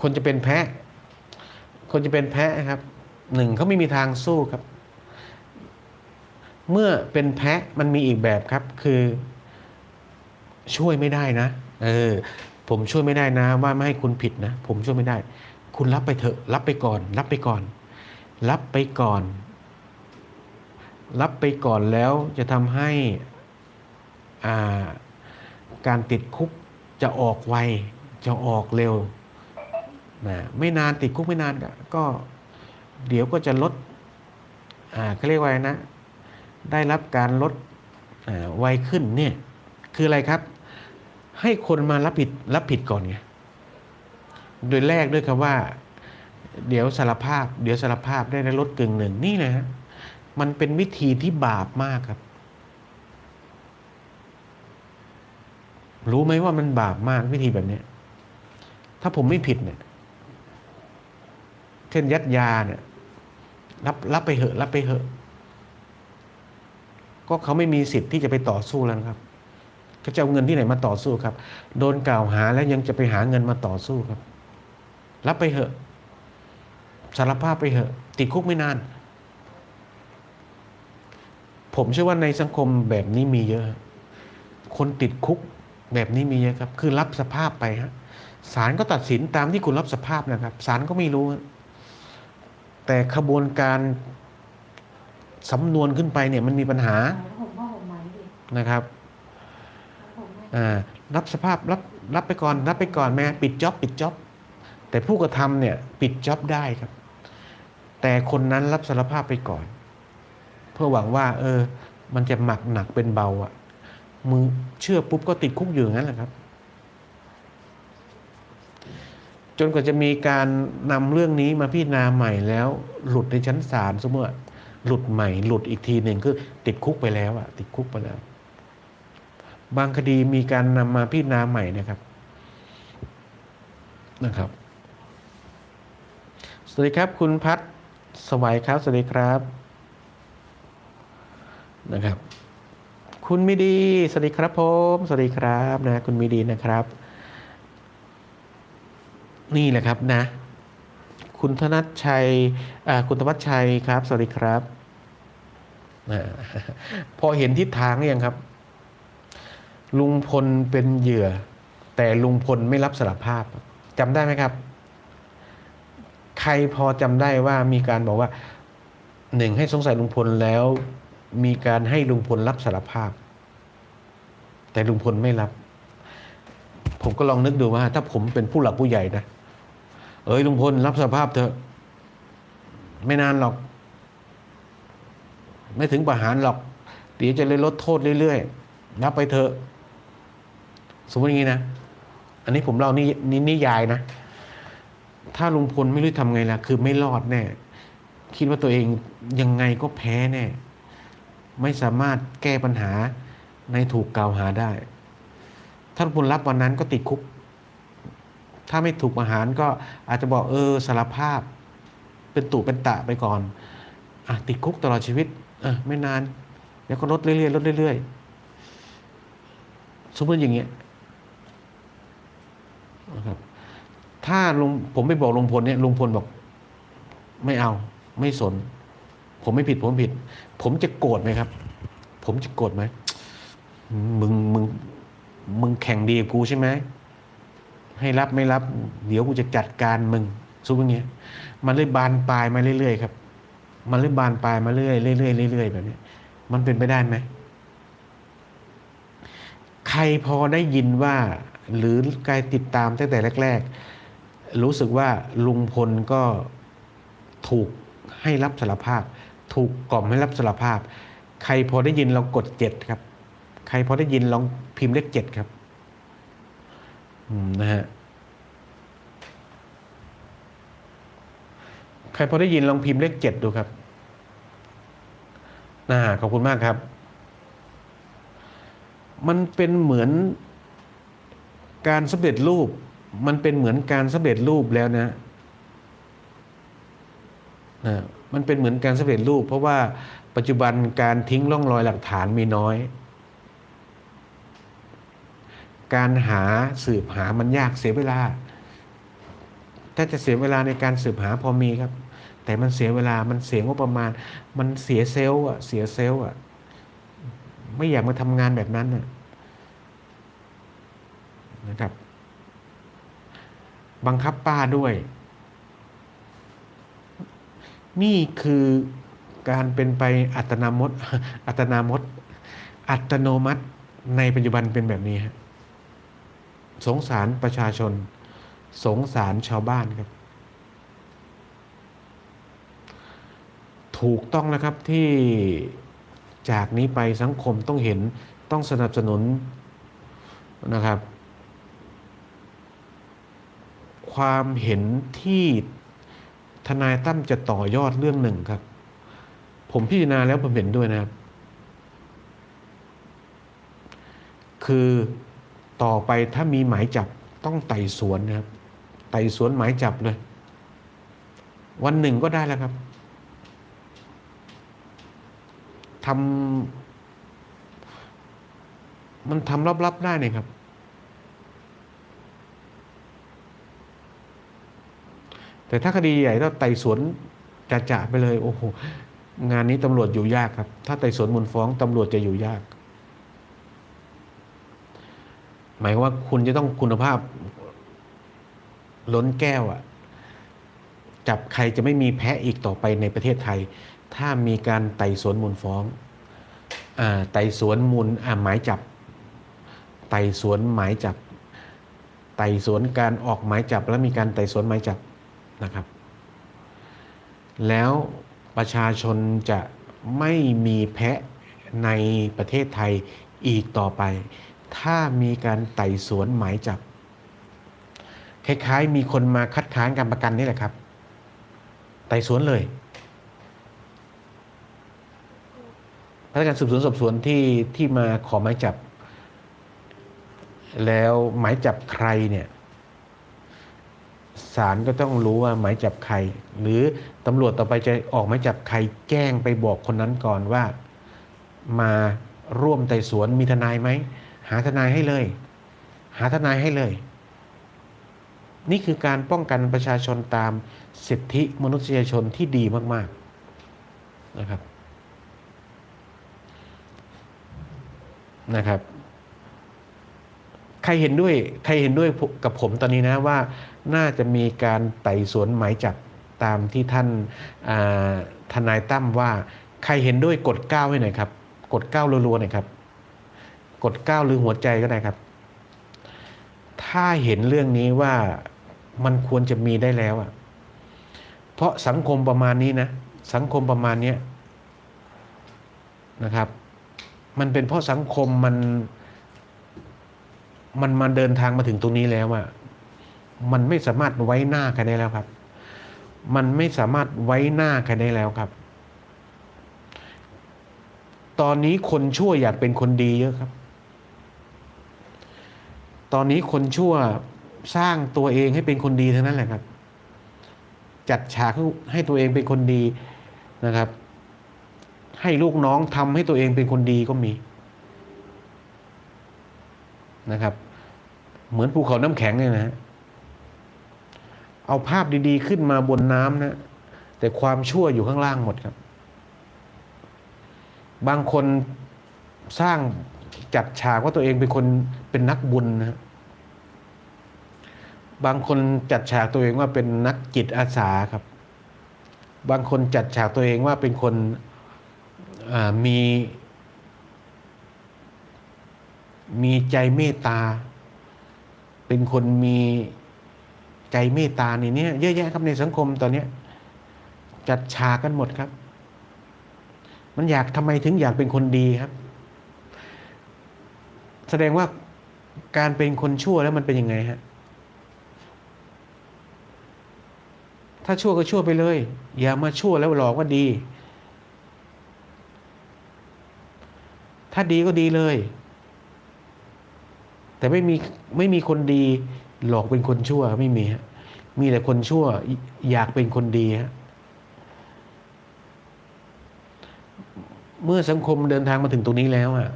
คนจะเป็นแพะคนจะเป็นแพะครับหนึ่งเขาไม่มีทางสู้ครับ เมื่อเป็นแพะมันมีอีกแบบครับ คือช่วยไม่ได้นะ เออ ผมช่วยไม่ได้นะ ว่าไม่ให้คุณผิดนะ ผมช่วยไม่ได้ คุณรับไปเถอะ รับไปก่อน รับไปก่อน รับไปก่อน รับไปก่อนแล้วจะทำให้การติดคุกจะออกไว จะออกเร็ว นะไม่นานติดคุกไม่นานก็ เดี๋ยวก็จะลดอ่าเขาเรียกว่าไงนะ ได้รับการลดไวขึ้นเนี่ยคืออะไรครับ ให้คนมารับผิดรับผิดก่อนไงโดยแรกด้วยคำว่า เดี๋ยวสารภาพ เดี๋ยวสารภาพได้ลดกึ่งหนึ่งนี่นะฮะมันเป็นวิธีที่บาปมากครับ รู้ไหมว่ามันบาปมากวิธีแบบเนี้ยถ้าผมไม่ผิดเนี่ย เช่นยัดยาเนี่ยรับรับไปเหอะ รับไปเหอะ ก็เขาไม่มีสิทธิ์ที่จะไปต่อสู้แล้วนะครับเขาจะเอาเงินที่ไหนมาต่อสู้ครับ โดนกล่าวหาแล้วยังจะไปหาเงินมาต่อสู้ครับ รับไปเหอะ สารภาพไปเหอะ ติดคุกไม่นาน ผมเชื่อว่าในสังคมแบบนี้มีเยอะ คนติดคุกแบบนี้มีเยอะครับ คือรับสภาพไปฮะศาลก็ตัดสินตามที่คุณรับสภาพนะครับศาลก็ไม่รู้ แต่ขบวนการสำนวนขึ้นไปเนี่ยมันมีปัญหานะครับอ่ารับสภาพรับรับไปก่อนรับไปก่อนแม่ปิดจ็อบปิดจ็อบแต่ผู้กระทำเนี่ยปิดจ็อบได้ครับ แต่คนนั้นรับสารภาพไปก่อน เพื่อหวังว่า เออ มันจะหมักหนักเป็นเบาอะ่ะมึงเชื่อปุ๊บก็ติดคุกอยู่อย่างนั้นแหละครับ จนกว่าจะมีการนำเรื่องนี้มาพิจารณาใหม่แล้ว หลุดในชั้นศาลสมมติหลุดใหม่ หลุดอีกทีหนึ่งคือติดคุกไปแล้วอะติดคุกไปแล้ว บางคดีมีการนำมาพิจารณาใหม่นะครับนะครับ สวัสดีครับคุณพัฒสวัยครับสวัสดีครับนะครับ คุณมิดี สวัสดีครับผม สวัสดีครับนะ คุณมิดีนะครับ นี่แหละครับนะ คุณธนัชชัยคุณธวัชชัยครับ สวัสดีครับพอเห็นทิศทางยังครับ ลุงพลเป็นเหยื่อ แต่ลุงพลไม่รับสารภาพจำได้ไหมครับ ใครพอจำได้ว่ามีการบอกว่าหนึ่งให้สงสัยลุงพลแล้วมีการให้ลุงพลรับสารภาพ แต่ลุงพลไม่รับ ผมก็ลองนึกดูว่า ถ้าผมเป็นผู้หลักผู้ใหญ่นะ เอ้ยลุงพลรับสภาพเถอะ ไม่นานหรอก ไม่ถึงประหารหรอกเดี๋ยวจะเลยลดโทษเรื่อยๆรับไปเถอะ สมมติอย่างนี้นะ อันนี้ผมเล่านี่นี่นิยายนะ ถ้าลุงพลไม่รู้ทำไงล่ะ คือไม่รอดแน่ คิดว่าตัวเองยังไงก็แพ้แน่ ไม่สามารถแก้ปัญหาในถูกกล่าวหาได้ ถ้าลุงพลรับวันนั้นก็ติดคุก ถ้าไม่ถูกประหารก็อาจจะบอกเออสารภาพ เป็นตุเป็นตะไปก่อนอติดคุกตลอดชีวิตเออไม่นานแล้วก็ลดเรื่อยๆลดเรื่อยๆสมมติอย่างเงี้ยนะครับถ้าลุงผมไปบอกลุงพลเนี่ยลุงพลบอก ไม่เอา ไม่สน ผมไม่ผิด ผมผิด ผมจะโกรธไหมครับ ผมจะโกรธไหมมึงมึงมึงแข่งดีกูใช่ไหม ให้รับไม่รับ เดี๋ยวกูจะจัดการมึงสู้อย่างเงี้ยมันเลยบานปลายมาเรื่อยๆครับ มันเลยบานปลายมาเรื่อยๆเรื่อยๆเรื่อยๆแบบนี้มันเป็นไปได้ไหมใครพอได้ยินว่า หรือใครติดตามตั้งแต่แรก ๆ รู้สึกว่าลุงพลก็ถูกให้รับสารภาพ ถูกกล่อมให้รับสารภาพ ใครพอได้ยินลองกดเจ็ดครับ ใครพอได้ยินลองพิมพ์เลขเจ็ดครับ นะฮะใครพอได้ยินลองพิมพ์เลขเจ็ดดูครับนะขอบคุณมากครับ มันเป็นเหมือนการสำเร็จรูป มันเป็นเหมือนการสำเร็จรูปแล้วนะนะมันเป็นเหมือนการสำเร็จรูป เพราะว่าปัจจุบันการทิ้งร่องรอยหลักฐานมีน้อย การหาสืบหามันยากเสียเวลา ถ้าจะเสียเวลาในการสืบหาพอมีครับ แต่มันเสียเวลามันเสียงบประมาณ มันเสียเซลล์อะเสียเซลล์อะไม่อยากมาทำงานแบบนั้นนะนะครับ บังคับป้าด้วย นี่คือการเป็นไปอัตนามดอัตนามดอัตโนมัติในปัจจุบันเป็นแบบนี้ฮะ สงสารประชาชน สงสารชาวบ้านครับ ถูกต้องแล้วครับที่จากนี้ไปสังคมต้องเห็นต้องสนับสนุนนะครับ ความเห็นที่ทนายตั้มจะต่อยอดเรื่องหนึ่งครับ ผมพิจารณาแล้วผมเห็นด้วยนะครับ คือ ต่อไปถ้ามีหมายจับต้องไต่สวนนะครับ ไต่สวนหมายจับเลย วันหนึ่งก็ได้แล้วครับทำมันทำลับๆได้เนี่ยครับ แต่ถ้าคดีใหญ่เราไต่สวนจะจะไปเลย โอ้โหงานนี้ตำรวจอยู่ยากครับ ถ้าไต่สวนมูลฟ้องตำรวจจะอยู่ยาก หมายความว่าคุณจะต้องคุณภาพล้นแก้วอะจับใครจะไม่มีแพ้อีกต่อไปในประเทศไทย ถ้ามีการไต่สวนมูลฟ้องอไต่สวนมูลหมายจับ ไต่สวนหมายจับ ไต่สวนการออกหมายจับ แล้วมีการไต่สวนหมายจับนะครับ แล้วประชาชนจะไม่มีแพะในประเทศไทยอีกต่อไป ถ้ามีการไต่สวนหมายจับ คล้ายๆ มีคนมาคัดค้านการประกันนี่แหละครับ ไต่สวนเลยพนักงานสืบสวนสอบสวนที่ที่มาขอหมายจับ แล้วหมายจับใครเนี่ยศาลก็ต้องรู้ว่าหมายจับใคร หรือตำรวจต่อไปจะออกหมายจับใครแจ้งไปบอกคนนั้นก่อนว่ามาร่วมไต่สวนมีทนายไหม หาทนายให้เลย หาทนายให้เลย นี่คือการป้องกันประชาชนตามสิทธิมนุษยชนที่ดีมาก ๆนะครับนะครับ ใครเห็นด้วยใครเห็นด้วยกับผมตอนนี้นะว่าน่าจะมีการไต่สวนหมายจับตามที่ท่านทนายตั้มว่าใครเห็นด้วยกดก้าให้หน่อยครับ กดก้าวรัวๆหน่อยครับ กดก้าวหรือหัวใจก็ได้ครับ ถ้าเห็นเรื่องนี้ว่ามันควรจะมีได้แล้วอะเพราะสังคมประมาณนี้นะ สังคมประมาณนี้นะครับ มันเป็นเพราะสังคมมัน มันมาเดินทางมาถึงตรงนี้แล้วอะมันไม่สามารถไว้หน้ากันได้แล้วครับ มันไม่สามารถไว้หน้ากันได้แล้วครับ ตอนนี้คนชั่วอยากเป็นคนดีเยอะครับ ตอนนี้คนชั่วสร้างตัวเองให้เป็นคนดีทั้งนั้นแหละครับ จัดฉากให้ตัวเองเป็นคนดีนะครับ ให้ลูกน้องทำให้ตัวเองเป็นคนดีก็มีนะครับ เหมือนภูเขาน้ำแข็งเนี่ยนะฮะเอาภาพดีๆ ขึ้นมาบนน้ำนะ แต่ความชั่วอยู่ข้างล่างหมดครับ บางคนสร้าง จัดฉากว่าตัวเองเป็นคนเป็นนักบุญนะบางคนจัดฉากตัวเองว่าเป็นนักจิตอาสาครับ บางคนจัดฉากตัวเองว่าเป็นคนมีมีใจเมตตา เป็นคนมีใจเมตตาในนี้เยอะแยะครับในสังคมตอนนี้จัดฉากกันหมดครับ มันอยากทำไมถึงอยากเป็นคนดีครับ แสดงว่าการเป็นคนชั่วแล้วมันเป็นยังไงฮะ ถ้าชั่วก็ชั่วไปเลย อย่ามาชั่วแล้วหลอกว่าดี ถ้าดีก็ดีเลย แต่ไม่มีไม่มีคนดี หลอกเป็นคนชั่วไม่มีฮะ มีแต่คนชั่วอยากเป็นคนดีฮะเมื่อสังคมเดินทางมาถึงตรงนี้แล้วอะ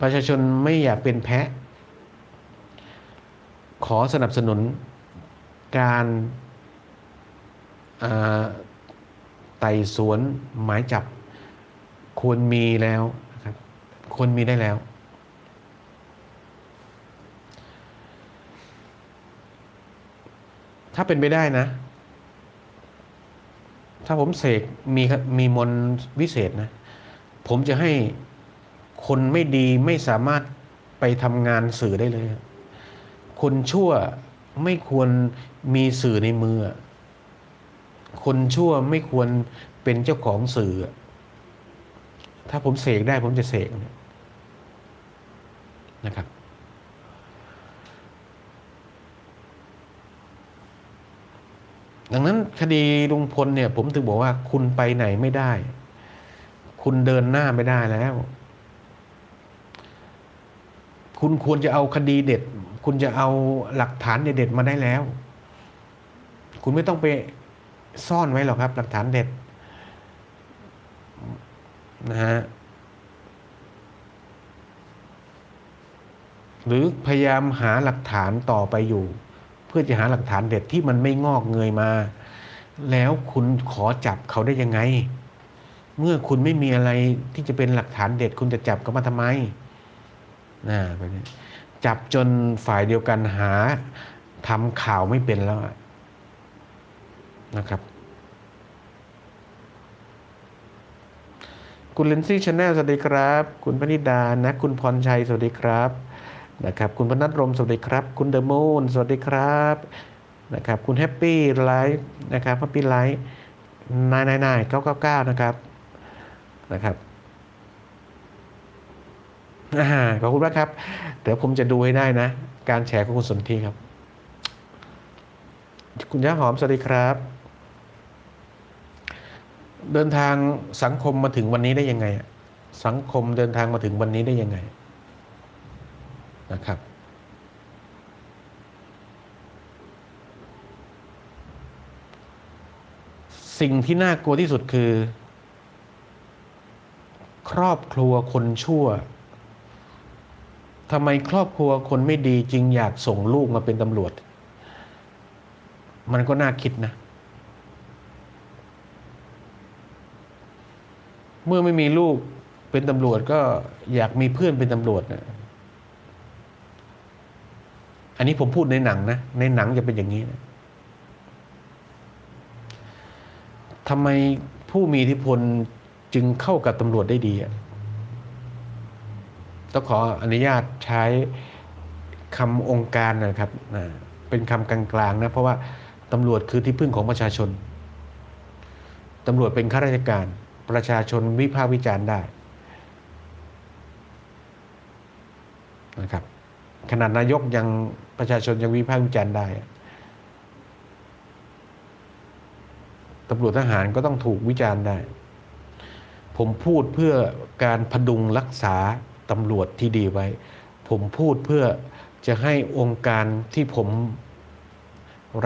ประชาชนไม่อยากเป็นแพะ ขอสนับสนุนการไต่สวนหมายจับควรมีแล้วนะครับควรมีได้แล้ว ถ้าเป็นไปได้นะ ถ้าผมเสกมีมีมนวิเศษนะ ผมจะให้ คนไม่ดีไม่สามารถไปทำงานสื่อได้เลย คนชั่วไม่ควรมีสื่อในมือ คนชั่วไม่ควรเป็นเจ้าของสื่อ ถ้าผมเสกได้ผมจะเสกนะครับดังนั้นคดีลุงพลเนี่ย ผมถึงบอกว่าคุณไปไหนไม่ได้ คุณเดินหน้าไม่ได้แล้ว คุณควรจะเอาคดีเด็ด คุณจะเอาหลักฐานเด็ดๆมาได้แล้ว คุณไม่ต้องไปซ่อนไว้หรอกครับ หลักฐานเด็ดนะฮะหรือพยายามหาหลักฐานต่อไปอยู่ เพื่อจะหาหลักฐานเด็ดที่มันไม่งอกเงยมา แล้วคุณขอจับเขาได้ยังไง เมื่อคุณไม่มีอะไรที่จะเป็นหลักฐานเด็ด คุณจะจับเขามาทำไม นะแบบนี้จับจนฝ่ายเดียวกันหาทำข่าวไม่เป็นแล้วนะครับ คุณเลนซี่ชาแนลสวัสดีครับ คุณพนิดานะ คุณพรชัย สวัสดีครับ นะครับ คุณพนัทรม สวัสดีครับ คุณเดอะมูนสวัสดีครับ นะครับ คุณแฮปปี้ไลฟ์นะครับแฮปปี้ไลฟ์นายนายนายเก้าเก้าเก้านะครับ นะครับ ขอบคุณมากครับเดี๋ยวผมจะดูให้ได้นะ การแชร์ของคุณสนทีครับ คุณย่าหอมสวัสดีครับ เดินทางสังคมมาถึงวันนี้ได้ยังไง สังคมเดินทางมาถึงวันนี้ได้ยังไงนะครับสิ่งที่น่ากลัวที่สุดคือ ครอบครัวคนชั่ว ทำไมครอบครัวคนไม่ดีจึงอยากส่งลูกมาเป็นตำรวจ มันก็น่าคิดนะ เมื่อไม่มีลูกเป็นตำรวจก็อยากมีเพื่อนเป็นตำรวจนะอันนี้ผมพูดในหนังนะ ในหนังจะเป็นอย่างนี้นะทำไมผู้มีอิทธิพลจึงเข้ากับตำรวจได้ดีอะ ต้องขออนุญาตใช้คำองค์การนะครับเป็นคำกลางๆนะเพราะว่าตำรวจคือที่พึ่งของประชาชนตำรวจเป็นข้าราชการประชาชนวิพากษ์วิจารณ์ได้นะครับขนาดนายกยังประชาชนยังวิพากษ์วิจารณ์ได้ตำรวจทหารก็ต้องถูกวิจารณ์ได้ ผมพูดเพื่อการพดุงรักษา ตำรวจที่ดีไว้ ผมพูดเพื่อจะให้องค์การที่ผม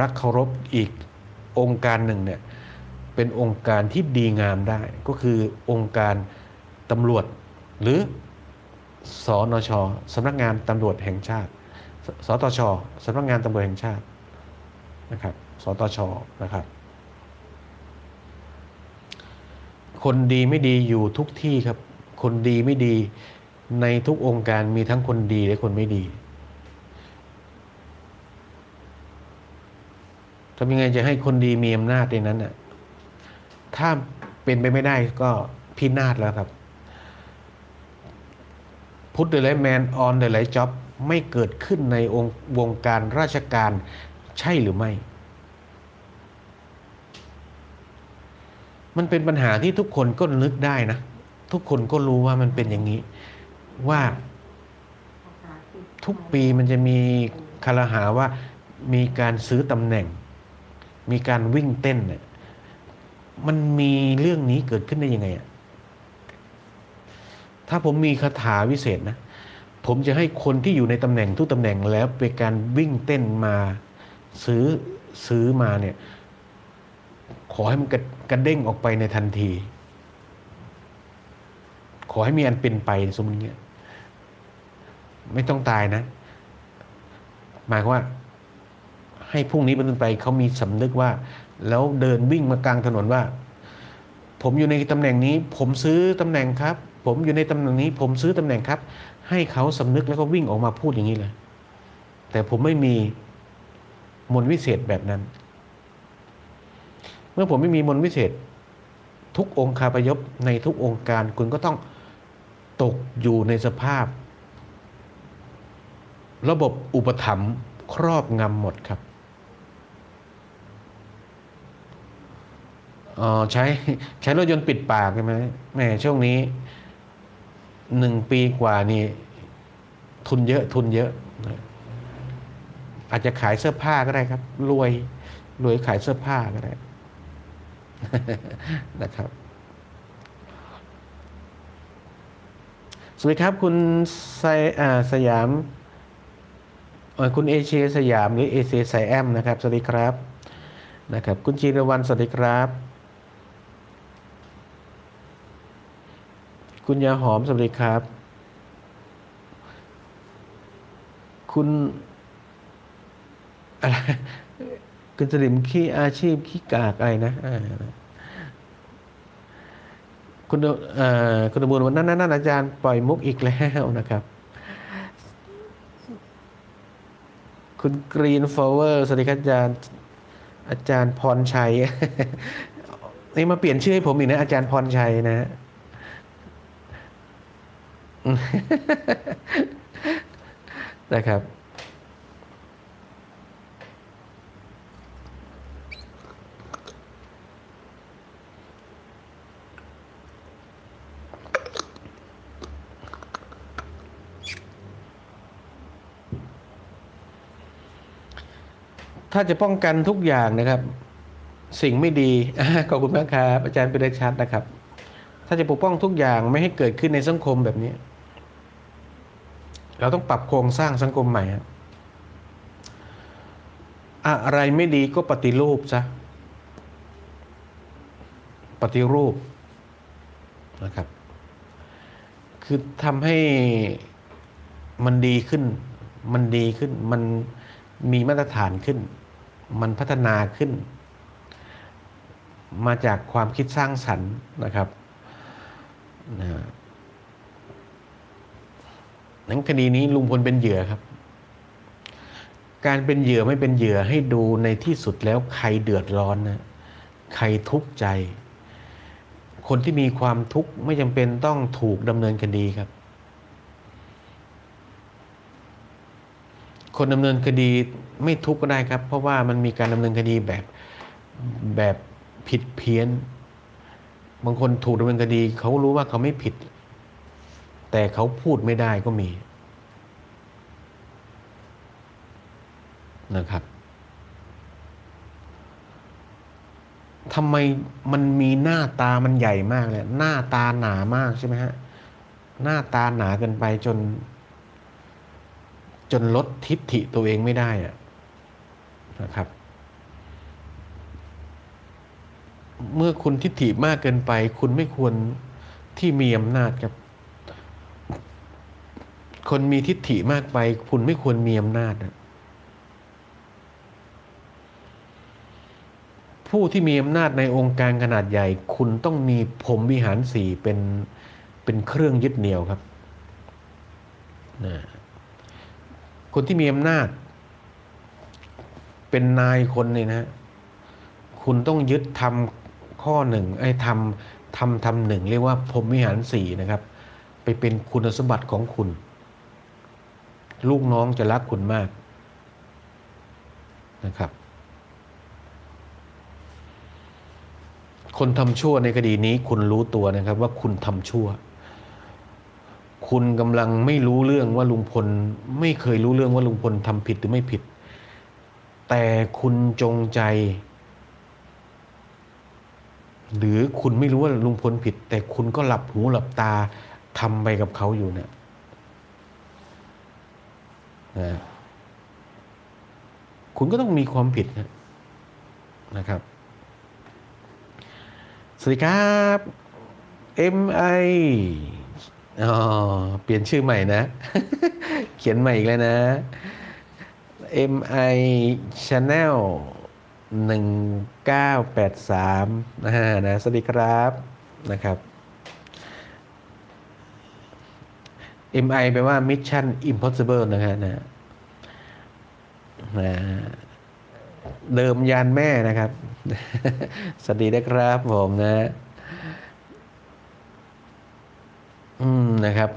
รักเคารพอีกองค์การหนึ่งเนี่ยเป็นองค์การที่ดีงามได้ ก็คือองค์การตำรวจ หรือสอนชสำนักงานตำรวจแห่งชาติสสตชสำนักงานตำรวจแห่งชาตินะครับสตชนะครับ คนดีไม่ดีอยู่ทุกที่ครับ คนดีไม่ดี ในทุกองค์การมีทั้งคนดีและคนไม่ดีทำยังไงจะให้คนดีมีอำนาจในนั้นน่ะ ถ้าเป็นไปไม่ได้ก็พินาศแล้วครับ พุทธเดลแมนออนเดลจ็อบไม่เกิดขึ้นในองค์วงการราชการใช่หรือไม่ มันเป็นปัญหาที่ทุกคนก็นึกได้นะ ทุกคนก็รู้ว่ามันเป็นอย่างนี้ ว่าทุกปีมันจะมีคารหาว่ามีการซื้อตำแหน่ง มีการวิ่งเต้นเนี่ยมันมีเรื่องนี้เกิดขึ้นได้ยังไงอะถ้าผมมีคาถาวิเศษนะ ผมจะให้คนที่อยู่ในตำแหน่งทุกตำแหน่งแล้วเป็นการวิ่งเต้นมาซื้อซื้อมาเนี่ย ขอให้มันกระกระเด้งออกไปในทันที ขอให้มีอันเป็นไปสมมติเงี้ยไม่ต้องตายนะ หมายความว่า ให้พรุ่งนี้เป็นต้นไปเขามีสำนึกว่า แล้วเดินวิ่งมากลางถนนว่า ผมอยู่ในตำแหน่งนี้ ผมซื้อตำแหน่งครับ ผมอยู่ในตำแหน่งนี้ ผมซื้อตำแหน่งครับ ให้เขาสำนึกแล้วก็วิ่งออกมาพูดอย่างนี้เลย แต่ผมไม่มีมนวิเศษแบบนั้น เมื่อผมไม่มีมนวิเศษ ทุกองค์คาพยพในทุกองค์การคุณก็ต้อง ตกอยู่ในสภาพ ระบบอุปถัมภ์ครอบงำหมดครับอ๋อใช้ใช้รถยนต์ปิดปากใช่ไหมแหมช่วงนี้หนึ่งปีกว่านี่ ทุนเยอะทุนเยอะ อาจจะขายเสื้อผ้าก็ได้ครับ รวย รวยขายเสื้อผ้าก็ได้นะครับ สวัสดีครับคุณไซสยามคุณเอเชียสยามหรือเอเชียไซแอมนะครับ สวัสดีครับนะครับ คุณจีรวันสวัสดีครับ คุณยาหอมสวัสดีครับ คุณอะไรคุณสลิมขี้อาชีพขี้กากอะไรนะอ่า คุณเอ่อคุณบูลวันนั้นนั่นอาจารย์ปล่อยมุกอีกแล้วนะครับ คุณกรีนฟลเวอร์สวัสดีครับอาจารย์อาจารย์พรชัยนี่มาเปลี่ยนชื่อให้ผมอีกนะ อาจารย์พรชัยนะฮะนะครับ ถ้าจะป้องกันทุกอย่างนะครับ สิ่งไม่ดีขอบคุณมากครับ อาจารย์เป็นได้ชัดนะครับ ถ้าจะปกป้องทุกอย่างไม่ให้เกิดขึ้นในสังคมแบบนี้ เราต้องปรับโครงสร้างสังคมใหม่ครับอะไรไม่ดีก็ปฏิรูปซะปฏิรูปนะครับ คือทำให้มันดีขึ้น มันดีขึ้น มันมีมาตรฐานขึ้น มันพัฒนาขึ้น มาจากความคิดสร้างสรรค์นะครับนะนั้นคดีนี้ลุงพลเป็นเหยื่อครับ การเป็นเหยื่อไม่เป็นเหยื่อให้ดูในที่สุดแล้วใครเดือดร้อนนะใครทุกข์ใจ คนที่มีความทุกข์ไม่จำเป็นต้องถูกดำเนินคดีครับ คนดำเนินคดี ไม่ทุกข์ก็ได้ครับ เพราะว่ามันมีการดำเนินคดีแบบแบบผิดเพี้ยน บางคนถูกดำเนินคดีเขารู้ว่าเขาไม่ผิด แต่เขาพูดไม่ได้ก็มีนะครับทำไมมันมีหน้าตามันใหญ่มากเลยหน้าตาหนามากใช่ไหมฮะหน้าตาหนาเกินไปจน จนลดทิฏฐิตัวเองไม่ได้อะ นะครับ เมื่อคุณทิฏฐิมากเกินไป คุณไม่ควรที่มีอำนาจครับ คนมีทิฏฐิมากไป คุณไม่ควรมีอำนาจนะผู้ที่มีอำนาจในองค์การขนาดใหญ่ คุณต้องมีผมวิหารสี่เป็นเป็นเครื่องยึดเหนี่ยวครับนะคนที่มีอำนาจ เป็นนายคนเนี่ยนะ คุณต้องยึดทำข้อหนึ่งไอ้ทำทำทำหนึ่งเรียกว่าพรมวิหารสี่นะครับ ไปเป็นคุณสมบัติของคุณ ลูกน้องจะรักคุณมากนะครับ คนทำชั่วในคดีนี้คุณรู้ตัวนะครับ ว่าคุณทำชั่ว คุณกำลังไม่รู้เรื่องว่าลุงพล ไม่เคยรู้เรื่องว่าลุงพลทำผิดหรือไม่ผิด แต่คุณจงใจ หรือคุณไม่รู้ว่าลุงพลผิด แต่คุณก็หลับหูหลับตาทำไปกับเขาอยู่เนี่ยนะคุณก็ต้องมีความผิดนะนะครับ สวัสดีครับ MI อ๋อเปลี่ยนชื่อใหม่นะ เขียนใหม่อีกแล้วนะ MI Channel หนึ่งเก้าแปดสามนะฮะนะสวัสดีครับนะครับ MI แปลว่า Mission Impossible นะฮะนะนะเดิมยานแม่นะครับ สวัสดีนะครับผมนะ อืมนะครับ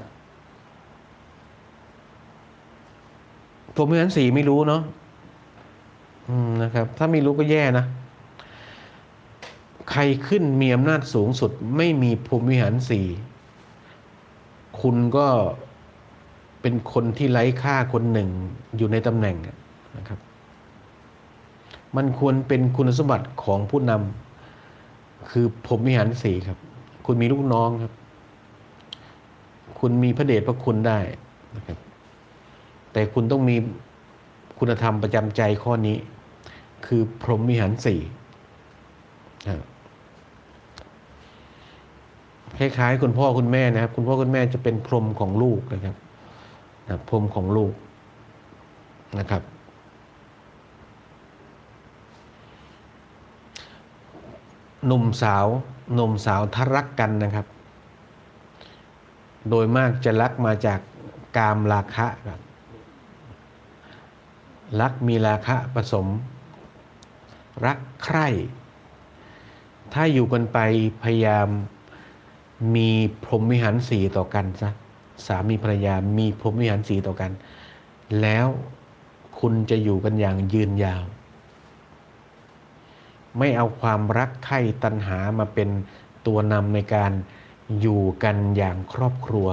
ผมวิหารสีไม่รู้เนาะอืมนะครับ ถ้าไม่รู้ก็แย่นะ ใครขึ้นมีอำนาจสูงสุด ไม่มีภูมิวิหารสี่คุณก็เป็นคนที่ไร้ค่าคนหนึ่งอยู่ในตำแหน่งนะครับ มันควรเป็นคุณสมบัติของผู้นำคือผมวิหารสีครับ คุณมีลูกน้องครับ คุณมีพระเดชพระคุณได้นะครับ แต่คุณต้องมีคุณธรรมประจำใจข้อนี้ คือพรหมวิหารสี่นะครับคล้ายๆคุณพ่อคุณแม่นะครับ คุณพ่อคุณแม่จะเป็นพรหมของลูกนะครับนะพรหมของลูกนะครับ หนุ่มสาวหนุ่มสาวถ้ารักกันนะครับ โดยมากจะรักมาจากกามราคะครับ รักมีราคะผสม รักใคร่ ถ้าอยู่กันไปพยายามมีพรหมวิหารสีต่อกันซะสามีภรรยามีพรหมวิหารสีต่อกัน แล้วคุณจะอยู่กันอย่างยืนยาว ไม่เอาความรักใคร่ตัณหามาเป็นตัวนำในการอยู่กันอย่างครอบครัว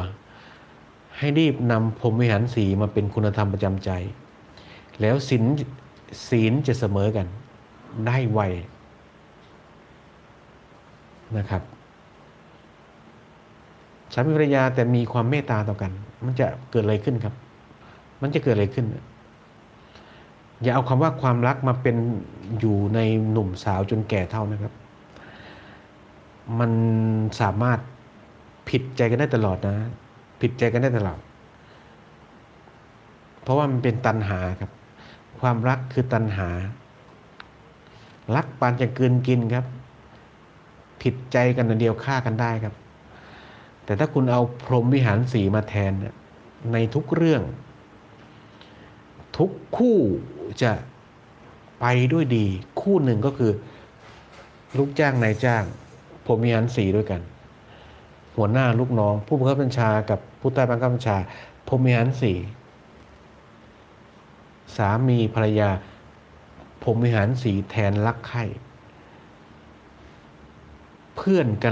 ให้รีบนำพรหมวิหารสีมาเป็นคุณธรรมประจำใจ แล้วศีลศีลจะเสมอกันได้ไวนะครับสามีภรรยาแต่มีความเมตตาต่อกัน มันจะเกิดอะไรขึ้นครับ มันจะเกิดอะไรขึ้น อย่าเอาคำว่าความรักมาเป็นอยู่ในหนุ่มสาวจนแก่เท่านะครับ มันสามารถผิดใจกันได้ตลอดนะ ผิดใจกันได้ตลอด เพราะว่ามันเป็นตัณหาครับ ความรักคือตัณหา รักปานจะกลืนกินครับ ผิดใจกันเดียวฆ่ากันได้ครับ แต่ถ้าคุณเอาพรหมวิหารสีมาแทนในทุกเรื่อง ทุกคู่จะไปด้วยดี คู่หนึ่งก็คือ ลูกจ้างนายจ้างพรหมวิหารสีด้วยกัน หัวหน้าลูกน้อง ผู้บังคับบัญชากับผู้ใต้บังคับบัญชาพรหมวิหารสี สามีภรรยา ผมวิหารสีแทนรักใคร่เพื่อนกัน